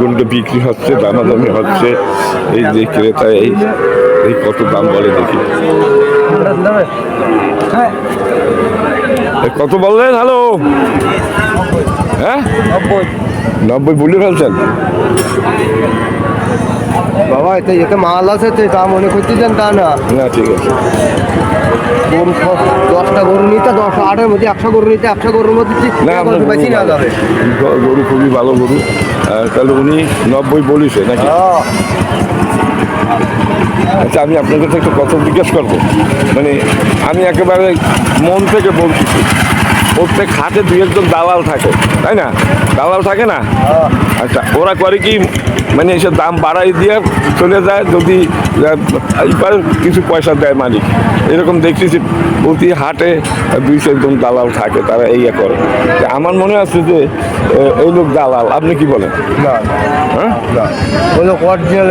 গরুটা বিক্রি হচ্ছে দামাদামি হচ্ছে। এই যে ক্রেতা এই এই কত দাম বলে দেখি। কত বললেন? হ্যালো? হ্যাঁ? নব্বই বলে ফেলছেন? বাবা এতে এতে মাল আছে তো তা মনে করতেছেন তা না। না ঠিক আছে। গরু দশটা গরু নিতে দশ আটের মধ্যে একশো গরু নিতে একশো গরুর মধ্যে না গরু বেশি না যাবে? গরু খুবই ভালো গরু। তাহলে উনি নব্বই বলিছে নাকি? হ্যাঁ। আচ্ছা আমি আপনার কাছে একটা কথা জিজ্ঞেস করব। মানে আমি একেবারে মন থেকে বলছি প্রত্যেক হাতে দু একজন দালাল থাকে তাই না? দালাল থাকে না? আচ্ছা ওরা করে কি মানে এসে দাম বাড়াই দিয়ে চলে যায় যদি এবার কিছু পয়সা দেয় মালিক। এরকম দেখতেছি প্রতি হাটে দুই চারজন দালাল থাকে, তারা এই করে। আমার মনে আছে যে এই লোক দালাল। আপনি কি বলেন? না। হ্যাঁ না ওগুলো অরিজিনাল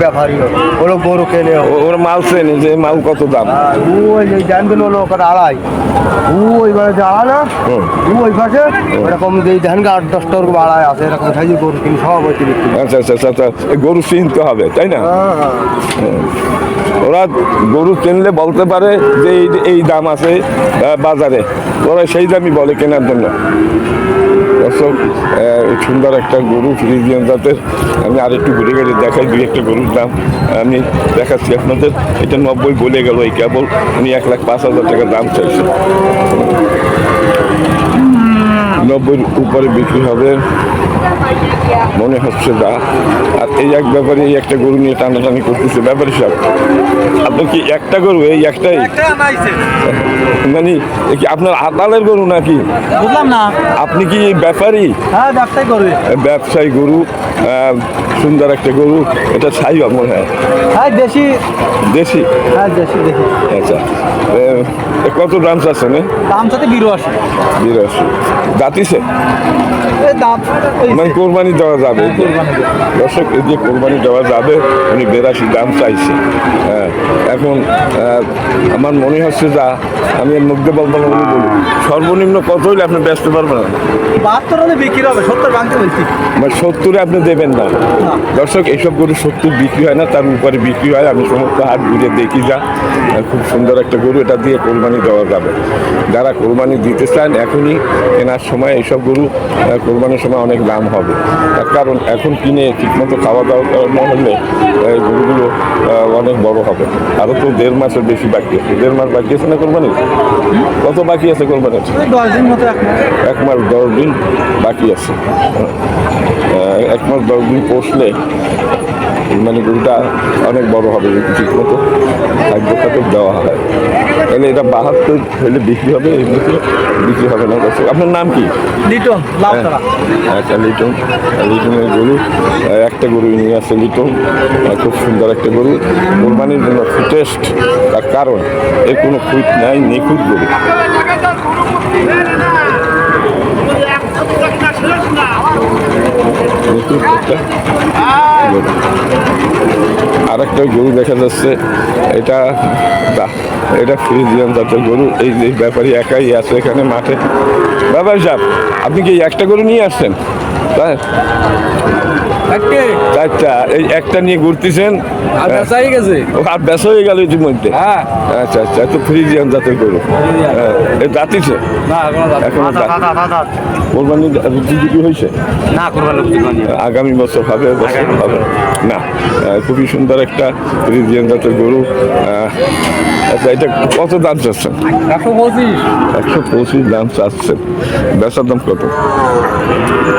ব্যাপারই ওগুলো গরু কেনে ও- ওর মাল চেনে যে মাল কত দাম? ওই যে জানবেন হলো ওখানে আড়াই। ও ওই মানে যে আড়া না। ও ওই পাশে? এরকম যে ধান আট দশটা ওরকম আড়াই আছে এরকম সাইজের গরু কিনে সব হয়েছে আচ্ছা আচ্ছা আচ্ছা আচ্ছা গরু চিনতে হবে তাই না? হ্যাঁ হ্যাঁ। ওরা গরু কিনলে বলতে পারে যে এই এই দাম আছে বাজারে। ওরা সেই দামই বলে কেনার জন্য। সুন্দর একটা গরু ফ্রিজিয়ান জাতের। আমি আরেকটু ঘুরে গেলে দেখাই, দুই একটা গরুর দাম আমি দেখাচ্ছি আপনাদের। এটা নব্বই বলে গেল এই কেবল। উনি এক লাখ পাঁচ হাজার টাকা দাম চাইছে। নব্বইয়ের উপরে বিক্রি হবে। মনে হচ্ছে যা আর এই এক ব্যাপারে এই একটা গরু নিয়ে টানাটানি করতেছে। ব্যাপারী সব আপনার কি একটা গরু এই একটাই? মানে কি আপনার আদালের গরু নাকি? বুঝলাম না। আপনি কি ব্যাপারী? হ্যাঁ ব্যবসায় গরু। সুন্দর একটা গরু এটা ছাই মনে হয়? হ্যাঁ দেশি। দেশি? হ্যাঁ দেশি দেখি আচ্ছা। কত দাম চাচ্ছেন? দাম বিরাশি। বিরাশি। দাঁতিছে? মানে কোরবানি দেওয়া যাবে। দর্শক এই যে কোরবানি দেওয়া যাবে উনি বেরাশি দাম চাইছে। হ্যাঁ এখন আমার মনে হচ্ছে যা আমি এর মধ্যে বলব না বলি সর্বনিম্ন কত হইলে আপনি ব্যস্ত পারবেন? বাহাত্তর হলে বিক্রি হবে সত্তর ভাঙতে বলছি। মানে সত্তরে আপনি দেবেন না। দর্শক এইসব গরু সত্তর বিক্রি হয় না তার উপরে বিক্রি হয়। আমি সমস্ত হাট ঘুরে দেখি যা। খুব সুন্দর একটা গরু এটা দিয়ে কোরবানি দেওয়া যাবে। যারা কোরবানি দিতে চান এখনই কেনার সময় এইসব গরু কোরবানির সময় অনেক দাম হবে। তার কারণ এখন কিনে ঠিকমতো খাওয়া দাওয়া না হলে গরুগুলো অনেক বড় হবে। আরও তো দেড় মাসের বেশি বাকি আছে। দেড় মাস বাকি আছে না কোরবানি? কত বাকি আছে কোরবানির? এক মাস। দশ দিন বাকি আছে। এক মাস দশ দিন পোষলে মানে গরুটা অনেক বড় হবে যদি ঠিক মতো খাদ্য খাদ্য দেওয়া হয়। তাহলে এটা বাহাত্তর হলে বিক্রি হবে এমনিতে বিক্রি হবে না। আপনার নাম কি? লিটন তারা একটা লিটন। লিটনের গরু একটা গরু নিয়ে আসছে লিটন। খুব সুন্দর একটা গরু। কোরবানির জন্য ফুটেস্ট তার কারণ এর কোনো খুঁত নাই নিখুঁত গরু নিখুঁত একটা গরু। আর একটা গরু দেখা যাচ্ছে। এটা এটা দিলাম জাতের গরু। এই যে ব্যাপারী একাই আছে এখানে মাঠে। ব্যাপার সাহেব, আপনি কি একটা গরু নিয়ে আসছেন? তাই চারটা এই একটা নিয়ে ঘুরতেছেন আর হয়ে। গেল ইতিমধ্যে। হ্যাঁ। আচ্ছা আচ্ছা তো ফ্রিজিয়ান জাতের গরু হ্যাঁ, দাঁতিছে এখনও কোরবানি রুটি হয়েছে? না আগামী বছর হবে বছর হবে। না খুবই সুন্দর একটা ফ্রিজিয়ান জাতের গরু আচ্ছা এটা কত দাম চাচ্ছেন? একশো পঁচিশ। একশো পঁচিশ দাম চাচ্ছেন। বেচার দাম কত?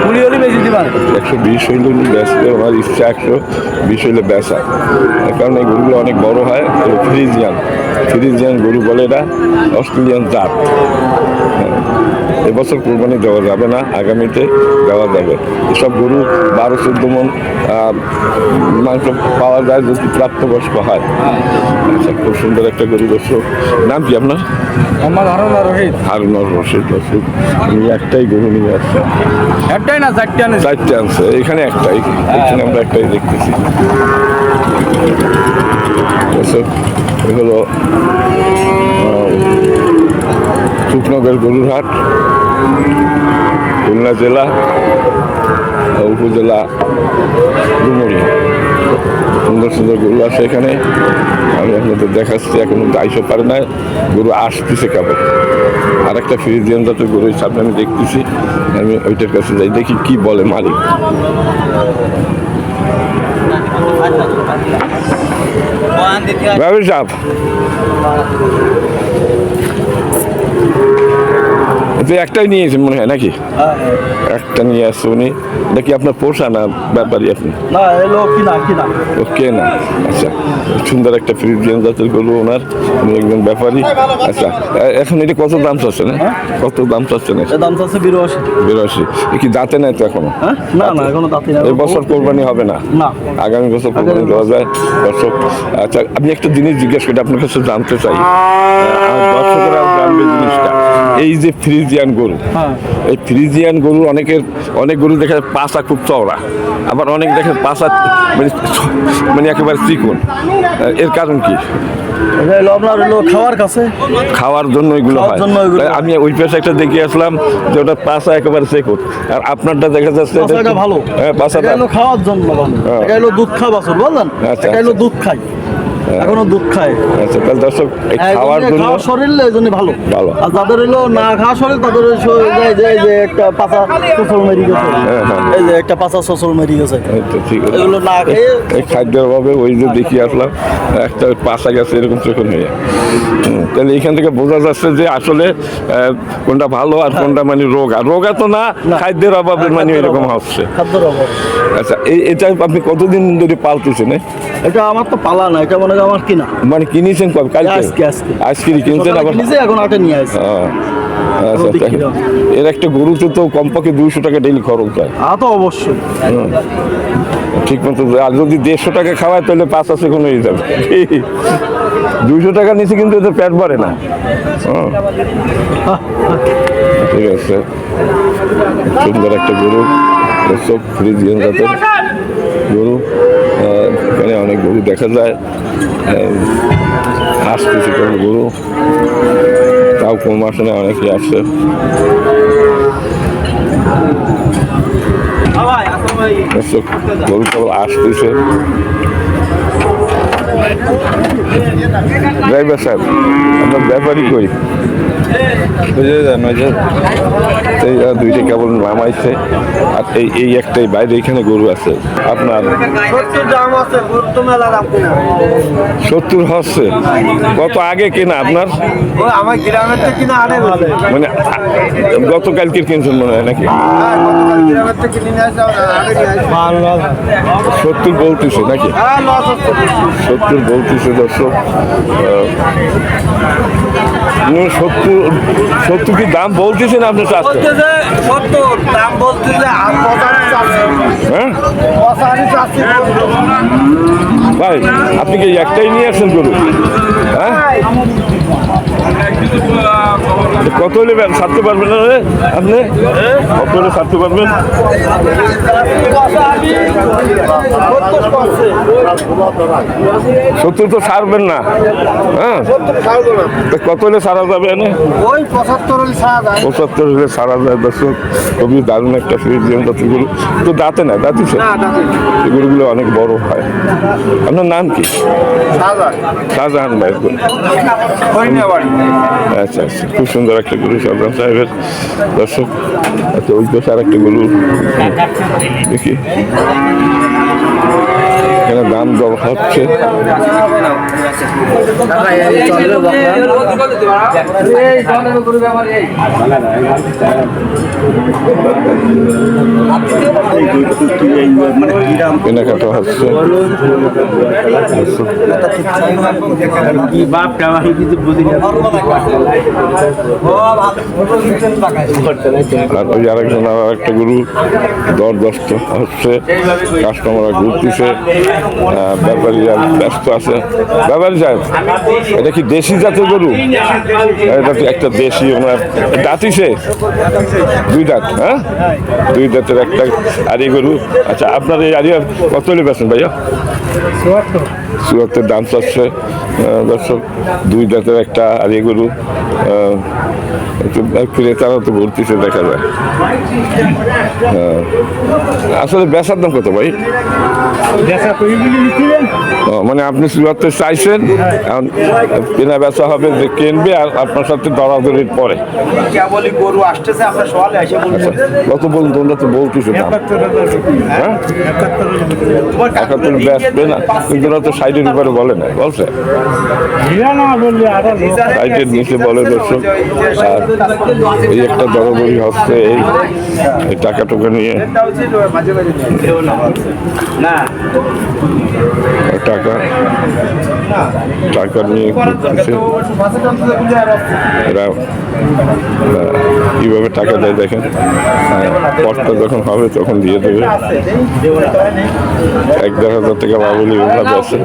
কুড়ি হলে বেশি দিবার একশো বিশ হইলে বেচতে ওনার ইচ্ছা একশো বিষ হইলে বেচা কারণ এই গরুগুলো অনেক বড় হয় ফ্রিজিয়ান ফ্রিজিয়ান গরু বলে এটা অস্ট্রেলিয়ান জাত। এবছর কোরবানি দেওয়া যাবে না আগামীতে দেওয়া যাবে। এসব গরু বারো চোদ্দ মন মাংস পাওয়া যায় যদি প্রাপ্তবয়স্ক হয়। আচ্ছা খুব সুন্দর একটা গরু দর্শক নাম কি আপনার? আমার ধারণা রোহিত হারুনর রশিদ দর্শক উনি একটাই গরু নিয়ে আসছে। একটাই না চারটে আনে চারটে আনছে এখানে একটাই এখানে আমরা একটাই দেখতেছি। দর্শক, এ হলো আহ, রূপনগর গরুর হাট। খুলনা জেলা উপজেলা ডুমুরিয়া সুন্দর সুন্দর গরু আছে এখানে। আমি আপনাদের দেখাচ্ছি এখনও আইসো পারে না গরু আসতেছে কেবল। আর একটা ফ্রিজিয়ান জাতের গরুর সামনে আমি দেখতেছি। আমি ওইটার কাছে যাই দেখি কি বলে মালিক। ব্যবসা সাহেব তো একটাই নিয়েছেন মনে হয় নাকি? একটা নিয়ে আসছে উনি। দেখি আপনার পোষা না ব্যাপারই আপনি কিনা ওকে না আচ্ছা সুন্দর একটা ফ্রিজিয়ান জাতের গরু ওনার। উনি একজন ব্যাপারী। আচ্ছা এখন এটা কত দাম চাচ্ছে না কত দাম চাচ্ছে না দাম চাচ্ছে বিরাশি। বিরাশি। এ কি দাঁতে নাই তো এখনও? হ্যাঁ? না না এখনও দাঁতি না এই বছর কোরবানি হবে না? না। আগামী বছর কোরবানি দেওয়া যায়। দর্শক আচ্ছা আমি একটা জিনিস জিজ্ঞেস করি আপনার কাছে জানতে চাই। দর্শকরা জানবে জিনিসটা। এই যে ফ্রিজিয়ান গরু। হ্যাঁ। এই ফ্রিজিয়ান গরু অনেকের অনেক গরু দেখা যায় পাশা খুব চওড়া। আবার অনেক দেখে পাশা মানে মানে একেবারে চিকন এর কারণ কি? খাওয়ার কাছে। খাওয়ার জন্য এগুলো হয়। আমি ওই পাশে একটা দেখে আসলাম যে ওটা পাশা একেবারে চেকন আর আপনারটা দেখা যাচ্ছে ভালো। হ্যাঁ পাশাটা খাওয়ার জন্য ভালো। হ্যাঁ। দুধ খাওয়া বুঝলেন? আচ্ছা, আচ্ছা। দুধ খাই। এখনও দুধ খায়। আচ্ছা তাহলে দর্শক হ্যাঁ, খাওয়ার জন্য শরীর জন্য ভালো। ভালো। আর যাদের হলো না খাওয়া শরীর তাদের যে- যে যে একটা পাতা শ্বশুর মেরি গেছে। হ্যাঁ, হ্যাঁ। এই যে একটা পাতা শ্বশুর মেরি গেছে। ঠিক আছে। এগুলো না খেয়ে এই খাদ্যের অভাবে ওই যে দেখি আসলাম একটা পাশা গেছে এরকম হয়ে তাহলে এখান থেকে বোঝা যাচ্ছে যে আসলে কোনটা ভালো আর কোনটা মানে রোগা। রোগা তো না। খাদ্যের অভাবে মানে এরকম হচ্ছে। খাদ্যের অভাব। আচ্ছা এই এটা আপনি কতদিন ধরে পালতেছেন? এটা আমার তো পালা না এটা মনে হয় আমার কিনা। মানে কিনেছেন কবে? কালকে? আজকে, আজকে। আজকে কিনছেন? আবার কিনেছে, এখন আটে নিয়ে আসে আহ, আচ্ছা। হবে। এর একটা গরুতে তো কমপক্ষে দুইশো টাকা ডেলি খরচ হয়। আ তো অবশ্যই। ঠিক মতো আর যদি দেড়শো টাকা খাওয়ায় তাহলে পাঁচ আছে কোনো হয়ে যাবে। দুইশো টাকা নিচে কিন্তু এদের পেট ভরে না। ঠিক আছে। সুন্দর একটা গরু। সব ফ্রিজিয়ান গরু এখানে অনেক গরু দেখা যায়। আসতেছে কোনো গরু। তাও কম আসে না অনেকে আসছে গরু কেবল আসতেছে। ড্রাইভার সাহেব, আপনার ব্যাপারই কই এই আহ, দুইটা কেবল নামাইছে আর এই এই একটাই বাইরে এখানে গরু আছে। আপনার সত্তর হচ্ছে। কত আগে কেনা আপনার? মানে গতকালকের কিনছেন মনে হয় নাকি? কিনে সত্তর বলতেছে নাকি? সত্তর বলতেছে দর্শক। সত্তর সত্তর কি দাম বলতেছেন আপনার চাষে দাম বলতেছে হ্যাঁ? ভাই আপনি কি একটাই নিয়ে আসছেন গরু? হ্যাঁ? কত ব্যান ছাড়তে পারবেন না রে? আপনি? কত হলে ছাড়তে পারবেন? সত্তর তো ছাড়বেন না। হ্যাঁ? কত হলে ছাড়া যাবে পঁচাত্তর হলে সারা যায় সারা দর্শক। খুবই দারুণ একটা ফ্রিজিয়ান জাতের গরু তো দাঁতে না দাঁতিছে এই গরুগুলো অনেক বড় হয়। আপনার নাম কি? শাহজাহান। ভাই আচ্ছা আচ্ছা খুব সুন্দর একটা গরু শাহজাহান সাহেবের দর্শক। আচ্ছা ওই পাশে আর একটা গরু। দেখি। এখানে দাম দর হচ্ছে। কেনাকাটা হচ্ছে আর আরেকজন আর একটা গরু দর দস্ত হচ্ছে কাস্টমাররা ঘুরতেছে আহ, ব্যাপারীরা ব্যস্ত আছে ব্যাপারী সাহেব এটা কি দেশি জাতের গরু এটা একটা দেশি ওনার দাঁতিছে দুই দাঁত হ্যাঁ? দুই দাঁতের একটা আরি গরু আচ্ছা আপনার এই আরিয়া কত হলে বেছেন ভাইয়া? চুয়াত্তর দাম চাচ্ছে। দর্শক দুই দাঁতের একটা আরে একটু ক্রেতারা তো ঘুরতেছে দেখা যায়। হ্যাঁ। আসলে বেচার দাম কত ভাই? মানে আপনি শুরুতে চাইছেন এখন কেনা বেচা হবে যে কিনবে আর আপনার সাথে দরাদরির পরে। বলবেন কত বলুন তোমরা তো বলতেছো হ্যাঁ। একাত্তর বেচবে না? কিন্তু ওরা তো সাইডের উপরে বলে না বলছে? সাইডের নিচে বলে দর্শক আর এই একটা দরবরি হচ্ছে এই এই টাকা টোকা নিয়ে। না। টাকা। টাকা নিয়ে কীভাবে টাকা দেয় দেখেন। কষ্ট যখন হবে তখন দিয়ে দেবে। এক দেড় হাজার টাকা বাবুলি ভাবে আছে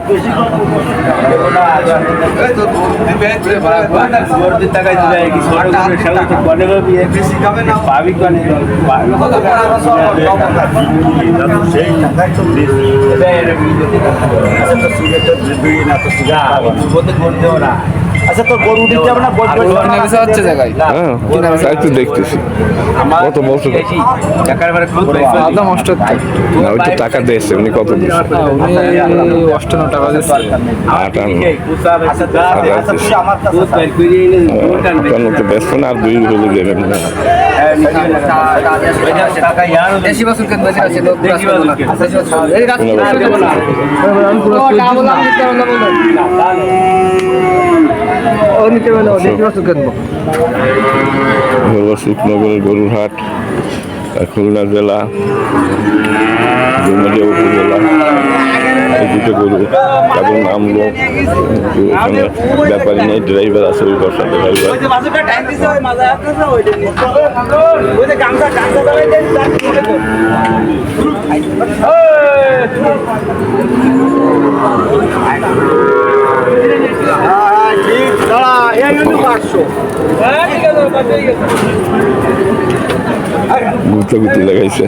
যা বন্ধু করতে ওরা আচ্ছা তো গরু দিতে হবে না হচ্ছে জায়গায় হ্যাঁ তাই তো দেখতেছি কত বছর দাম অষ্টাত্তর না ওই তো টাকা দিয়েছে উনি কত দিয়েছে অষ্টান্ন টাকা আটান্ন আচ্ছা, আটান্ন তো ব্যস্ত না আর দুই হলে দেবেন না টাকা বললাম, নিতে হবে না বললাম। ও নিতে হবে না, ও দেশি বাছুর কিনবো। হলো শিবনগরের গরুর হাট খুলনা জেলা ডুমুরিয়া উপজেলা এই দুটো গরু কেবল নামলো ব্যাপারী নেই ড্রাইভার আছে ওই বর্ষা ড্রাইভার ওই যে বাসুটা টাইম দিছে ওই মাজা আসতেছে ওইটা নিয়ে। ওই যে গামছা গামছা দাঁড়াই দেন তার কি বলে দেন? হ্যাঁ, ঠিক, দাঁড়া, এই হলো পাঁচশো। গুতো গুতি লাগাইছে।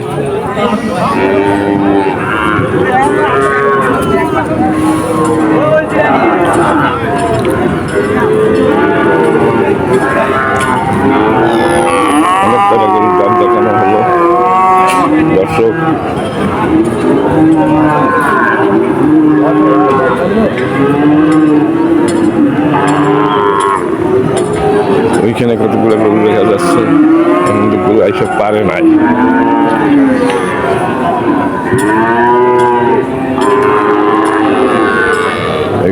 অনেক কটা গরুর দাম দেখানো হলো। দর্শক। ওইখানে কতগুলো গরু দেখা যাচ্ছে, এখন তো গরু আইসে পারে নাই।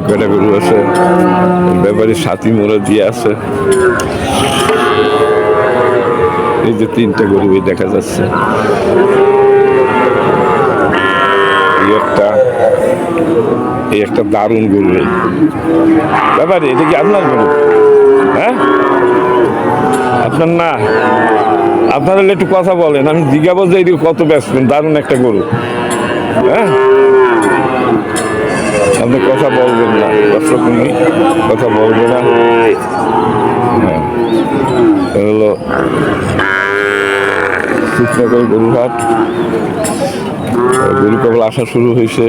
কয়টা গরু আছে? ব্যাপারে সাথী মোড়া দিয়ে আছে। এই যে তিনটা গরু দেখা যাচ্ছে। একটা, এই একটা দারুণ গরু। ব্যাপারে এটা কি আপনার গরু? হ্যাঁ? আপনার না? আপনারা একটু কথা বলেন, আমি জিজ্ঞাবো যে এদিকে কত ব্যস্ত, দারুণ একটা গরু। হ্যাঁ? আপনি কথা বলবেন না, দর্শক কথা বলবে না। হ্যাঁ। হলো কৃষ্ণগর গরুহাট গরু কেবল আসা শুরু হয়েছে।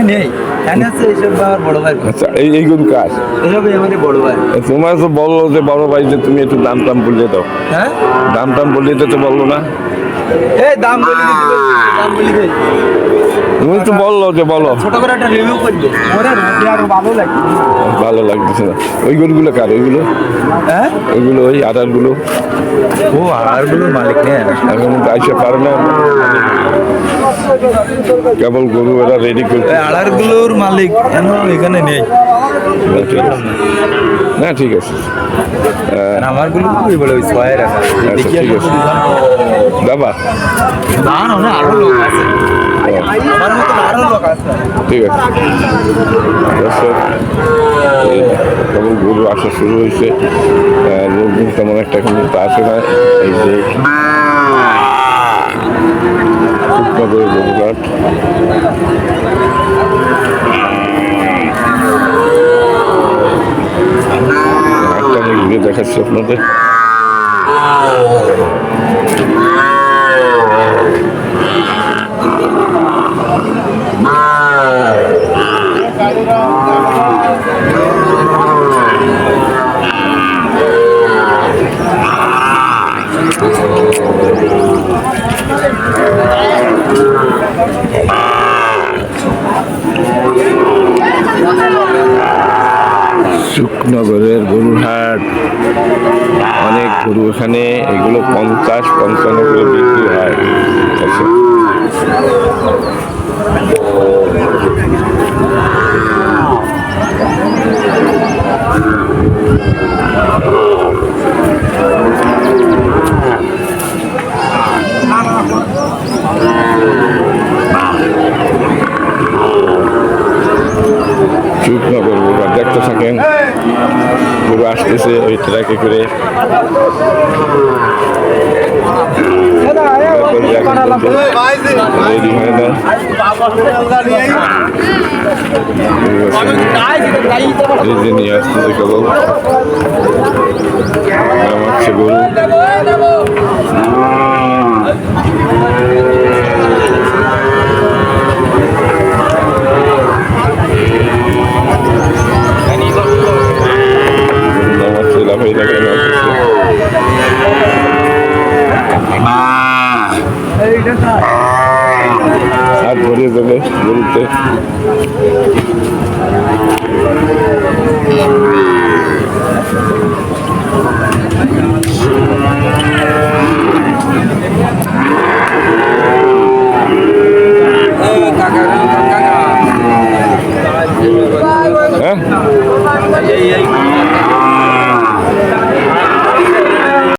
এখানে নেই। এখানে আছে এইসব আমার বড় ভাই। আচ্ছা এই কাজ? এসবই আমাদের বড় ভাই। তোমার তো বলল যে বড় ভাই যে তুমি একটু দাম টাম বললে দাও। হ্যাঁ? দাম টাম বলিয়ে তো বলল না। এই দাম বলি দাম বলি তুমি তো বলল যে বলো। ছোট করে একটা রিভিউ করব। ওরে রোদে আরও ভালো লাগে। ভালো লাগতেছে না। ওই গরুগুলো কার? ওইগুলো? হ্যাঁ? ওইগুলো ওই আধারগুলো ও আরগুলো মালিক নেই এখন আইসে পারে না। কেবল গরু এরা রেডি করতে আড়ারগুলোর মালিক কেন এখানে নেই? না ঠিক আছে। আমারগুলো কি বলে? ওই ছয় রাখা আচ্ছা, না না আরও লোক আছে। ঠিক আছে। কেবল গরু আসা শুরু হয়েছে। লোকজন তেমন একটা এখন আসে না। এই যে শুকনগরের গরুঘাট ঘুরে দেখাচ্ছি আপনাদের। শুকনগরের গরুর হাট অনেক গরু এখানে এগুলো পঞ্চাশ পঞ্চান্ন করে বিক্রি হয়। আচ্ছা। গরু হাট দেখতে থাকেন। গরু আসতেছে ওই ট্রাকে করে। না নিয়ে আসতেছে কেবল নামাচ্ছে গরু গরুতে